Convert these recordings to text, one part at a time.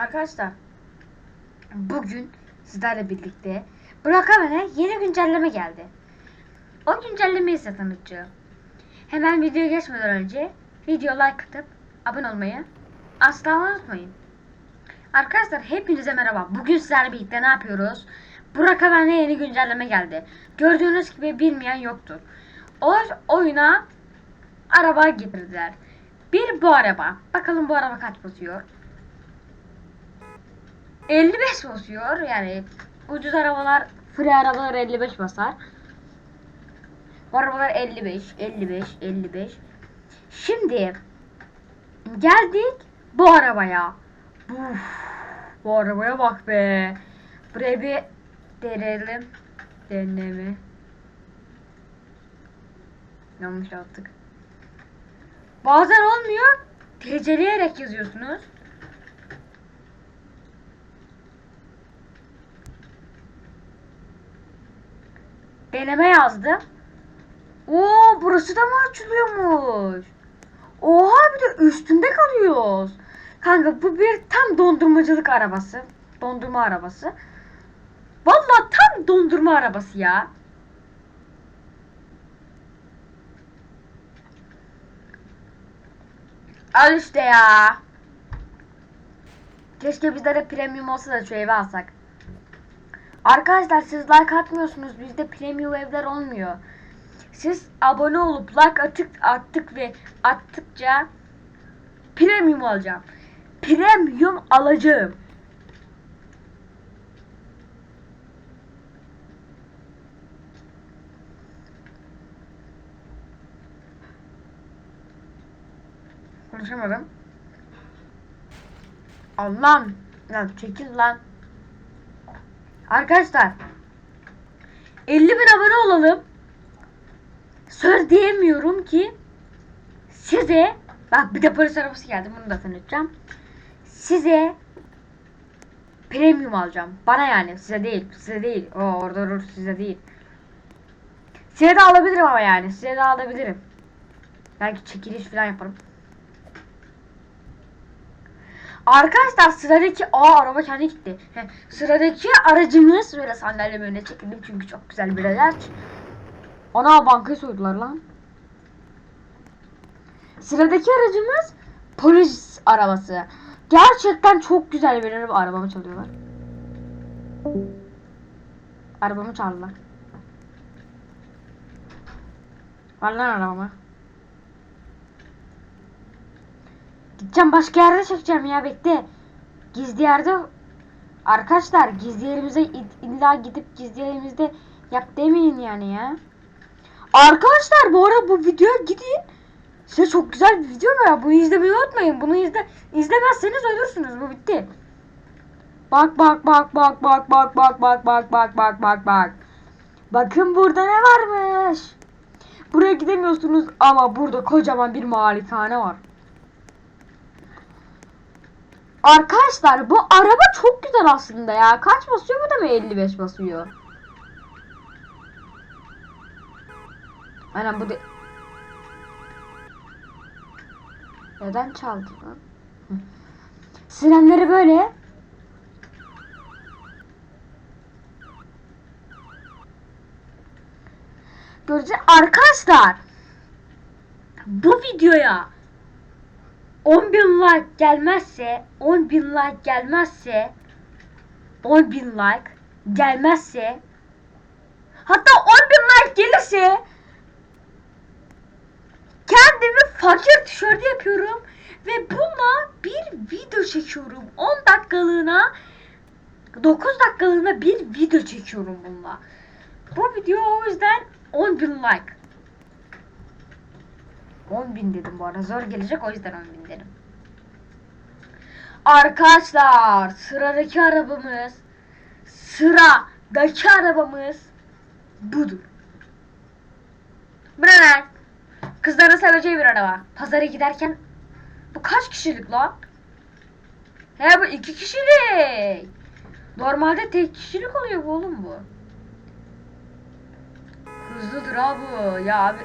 Arkadaşlar bugün sizlerle birlikte Brookhaven'e yeni güncelleme geldi. O güncellemeyi size tanıtacağım. Hemen videoya geçmeden önce video like atıp abone olmayı asla unutmayın. Arkadaşlar hepinize merhaba. Bugün sizlerle birlikte ne yapıyoruz? Brookhaven'e yeni güncelleme geldi. Gördüğünüz gibi bilmeyen yoktur. O oyuna araba getirdiler. Bir bu araba. Bakalım bu araba kaç basıyor? 55 basıyor. Yani ucuz arabalar, free arabalar 55 basar. Bu arabalar 55, 55, 55. Şimdi geldik bu arabaya. Uf, bu arabaya bak be. Buraya bir deneyelim. Deneme. Yanlış attık. Bazen olmuyor. Teceleyerek yazıyorsunuz. Deneme yazdım. Oo burası da mı açılıyormuş? Oha bir de üstünde kalıyoruz. Kanka bu bir tam dondurmacılık arabası. Dondurma arabası. Vallahi tam dondurma arabası ya. Al işte ya. Keşke bizde de premium olsa da şu evi alsak. Arkadaşlar siz like atmıyorsunuz. Bizde premium evler olmuyor. Siz abone olup like attık attık ve attıkça premium alacağım. Premium alacağım. Konuşamadım. Allah'ım. Lan çekil lan. Arkadaşlar 50 bin abone olalım. Söz diyemiyorum ki size bak bir de polis arabası geldi bunu da tanıtacağım. Size premium alacağım. Bana yani size değil. Size değil. O orada olur size değil. Size de alabilirim ama yani. Size de alabilirim. Belki çekiliş falan yaparım. Arkadaşlar sıradaki aa araba kendi gitti. Sıradaki aracımız böyle sandalyemi önüne çekildim çünkü çok güzel bir araç. Ana bankayı soydular lan. Sıradaki aracımız polis arabası. Gerçekten çok güzel bir araba. Arabamı çalıyorlar. Arabamı çaldılar. Var lan arabamı. Gideceğim başka yerde çekeceğim ya bekle. Gizli yerde Arkadaşlar gizli yerimize illa gidip gizli yerimizde yap demeyin yani ya. Arkadaşlar bu arada bu videoya gidin. Size çok güzel bir video var. Bunu izlemeyi unutmayın. Bunu izle izlemezseniz ölürsünüz. Bu bitti. Bak bak bak bak bak bak bak bak bak bak bak bak bak. Bakın burada ne varmış. Buraya gidemiyorsunuz ama burada kocaman bir malikane var. Arkadaşlar bu araba çok güzel aslında ya. Kaç basıyor bu da mı 55 basıyor? Aynen bu de... Neden çaldı lan? Sirenleri böyle. Göreceğiz. Arkadaşlar. Bu videoya 10 bin like gelmezse 10 bin like gelmezse 10 bin like gelmezse hatta 10 bin like gelirse kendimi fakir tişörtü yapıyorum ve bununla bir video çekiyorum. 10 dakikalığına 9 dakikalığına bir video çekiyorum bununla. Bu video o yüzden 10 bin like 10 bin dedim bu arada. Zor gelecek o yüzden 10 bin dedim. Arkadaşlar sıradaki arabamız sıradaki arabamız budur. Bu ne lan? Kızların seveceği bir araba. Pazara giderken bu kaç kişilik lan? He bu iki kişilik. Normalde tek kişilik oluyor bu oğlum bu. Hızlıdır ha bu. Ya abi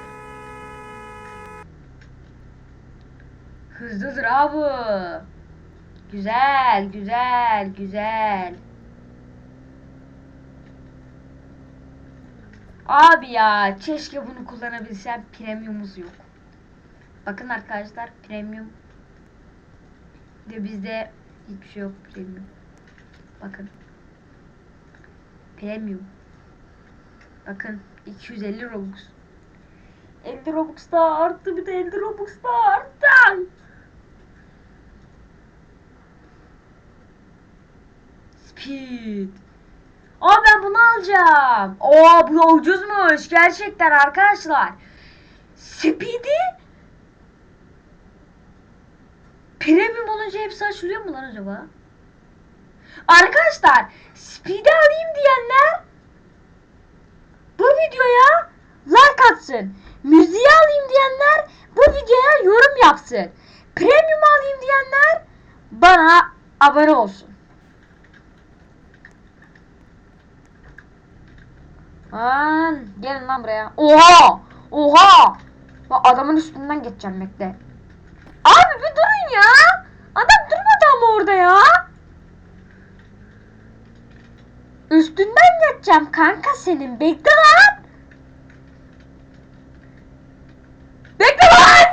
Hızlıdır abi. Güzel, güzel, güzel. Abi ya, keşke bunu kullanabilsem. Premiumumuz yok. Bakın arkadaşlar, premium. De bizde hiçbir şey yok premium. Bakın. Premium. Bakın 250 Robux. 50 Robux daha arttı bir de 50 Robux daha arttı. Speed. Aa ben bunu alacağım. Oo bu ucuzmuş gerçekten arkadaşlar. Speed'i Premium olunca hepsi açılıyor mu lan acaba? Arkadaşlar Speed'i alayım diyenler bu videoya like atsın. Müziği alayım diyenler bu videoya yorum yapsın. Premium alayım diyenler bana abone olsun. Lan gelin lan buraya. Oha! Oha! Bak adamın üstünden geçeceğim bekle. Abi bir durun ya. Adam durmadı ama orada ya. Üstünden geçeceğim kanka senin. Bekle lan. Bekle lan.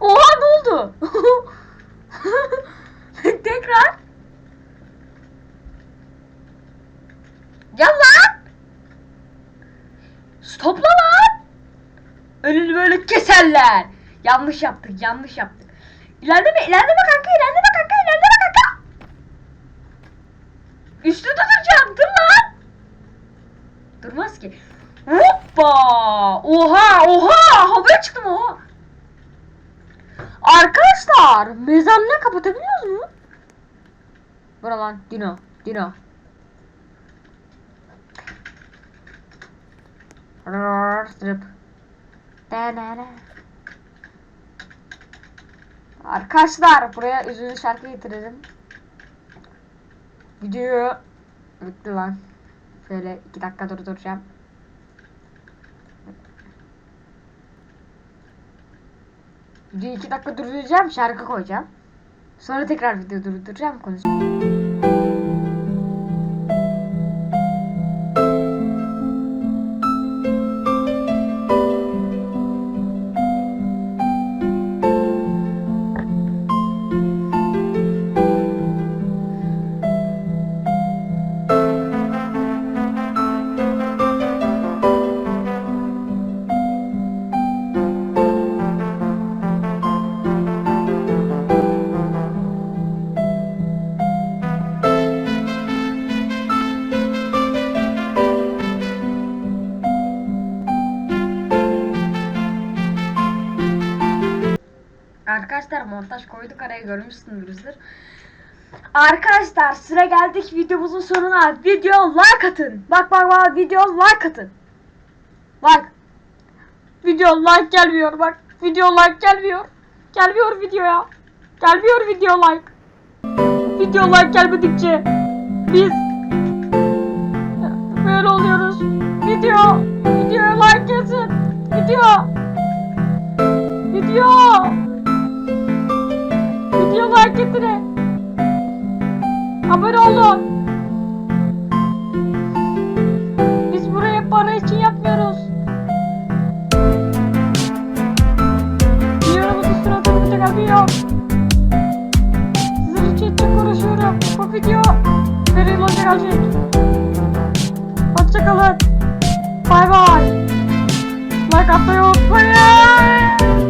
Oha ne oldu? Tekrar. Gel lan. Stopla lan. Önünü keserler. Yanlış yaptık, yanlış yaptık. İlerleme, ilerleme kanka, ilerleme kanka, ilerleme kanka. Üstü tutacağım, dur lan. Durmaz ki. Hoppa! Oha, oha! Havaya çıktım oha. Arkadaşlar, mezarlığı kapatabiliyoruz mu? Bura lan, Dino, Dino. Strip. Arkadaşlar buraya üzücü şarkı getirelim. Video bitti lan. Şöyle iki dakika durduracağım. Videoyu iki dakika durduracağım şarkı koyacağım. Sonra tekrar video durduracağım konuşacağım. Montaj koyduk araya görmüşsünüzdür. Arkadaşlar sıra geldik videomuzun sonuna. Video like atın. Bak bak bak video like atın. Like. Video like gelmiyor bak. Video like gelmiyor. Gelmiyor videoya. Gelmiyor video like. Video like gelmedikçe biz böyle oluyoruz. Bye.